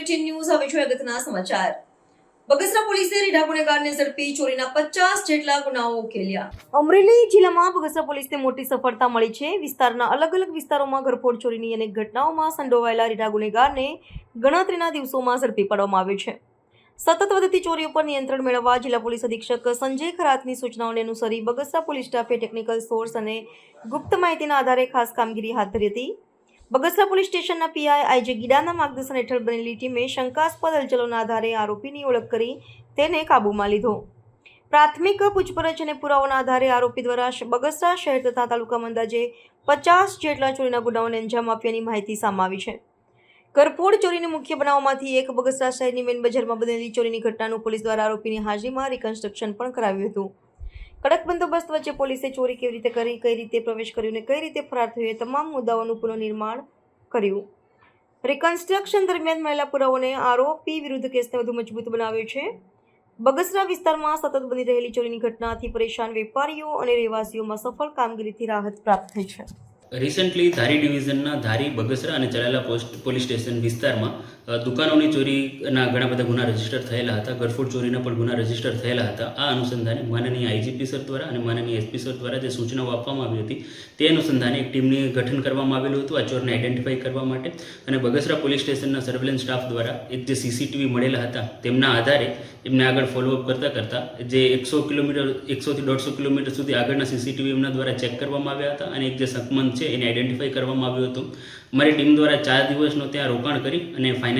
હવે જોઈએ અગત્યના સમાચાર. બગસરા પોલીસે રીઢા ગુનેગારને ઝડપી ચોરીના પચાસ જેટલા ગુનાઓ ઉકેલ્યા. અમરેલી જિલ્લામાં બગસરા પોલીસને મોટી સફળતા મળી છે. વિસ્તારના અલગ અલગ વિસ્તારોમાં ઘરફોડ ચોરીની અનેક ઘટનાઓમાં સંડોવાયેલા રીઢા ગુનેગારને ગણતરીના દિવસોમાં ઝડપી પાડવામાં આવ્યો છે. સતત વધતી ચોરી પર નિયંત્રણ મેળવવા જિલ્લા પોલીસ અધિક્ષક સંજય ખરાતની સૂચનાઓને અનુસરી બગસરા પોલીસ સ્ટાફે ટેકનિકલ સોર્સ અને ગુપ્ત માહિતીના આધારે ખાસ કામગીરી હાથ ધરી હતી. બગસરા પોલીસ સ્ટેશનના પીઆઈ આઈજે ગીડાના માર્ગદર્શન હેઠળ બનેલી ટીમે શંકાસ્પદ હલચલોના આધારે આરોપીની ઓળખ કરી તેને કાબૂમાં લીધો. પ્રાથમિક પૂછપરછ અને પુરાવાના આધારે આરોપી દ્વારા બગસરા શહેર તથા તાલુકામાં અંદાજે પચાસ જેટલા ચોરીના ગુનાઓને અંજામ આપ્યાની માહિતી સામે આવી છે. કરપોડ ચોરીની મુખ્ય બનાવમાંથી એક બગસરા શહેરની મેન બજારમાં બનેલી ચોરીની ઘટનાનું પોલીસ દ્વારા આરોપીની હાજરીમાં રિકન્સ્ટ્રક્શન પણ કરાવ્યું હતું. કડક બંદોબસ્ત વચ્ચે પોલીસે ચોરી કેવી રીતે કરી, કઈ રીતે પ્રવેશ કર્યો અને કઈ રીતે ફરાર થયો એ તમામ મુદ્દાઓનું પુનઃનિર્માણ કર્યું. રિકન્સ્ટ્રક્શન દરમિયાન મળેલા પુરાવાઓને આરોપી વિરુદ્ધ કેસને વધુ મજબૂત બનાવ્યો છે. બગસરા વિસ્તારમાં સતત બની રહેલી ચોરીની ઘટનાથી પરેશાન વેપારીઓ અને રહેવાસીઓમાં સફળ કામગીરીથી રાહત પ્રાપ્ત થઈ છે. રિસન્ટલી ધારી ડિવિઝનના ધારી બગસરા અને ચલાલા પોસ્ટ પોલીસ સ્ટેશન વિસ્તારમાં દુકાનોની ચોરીના ઘણા બધા ગુના રજિસ્ટર થયેલા હતા ગરફોડ ચોરીના પણ ગુના રજિસ્ટર થયેલા હતા. આ અનુસંધાને માનનીય આઈજીપી સર દ્વારા અને માનનીય એસપી સર દ્વારા જે સૂચનાઓ આપવામાં આવી હતી, તે અનુસંધાને એક ટીમની ગઠન કરવામાં આવેલું હતું. આ ચોરને આઈડેન્ટિફાઈ કરવા માટે અને બગસરા પોલીસ સ્ટેશનના સર્વેલન્સ સ્ટાફ દ્વારા એક જે સીસીટીવી મળેલા હતા, તેમના આધારે એમને આગળ ફોલોઅપ કરતાં કરતાં જે એકસો કિલોમીટર એકસોથી દોઢસો કિલોમીટર સુધી આગળના સીસીટીવી એમના દ્વારા ચેક કરવામાં આવ્યા હતા અને એક જે સકમંદ છે એને આઈડેન્ટિફાઈ કરવામાં આવ્યું હતું. મારી ટીમ દ્વારા ચાર દિવસનો ત્યાં રોકાણ કરી અને ફાઇનલી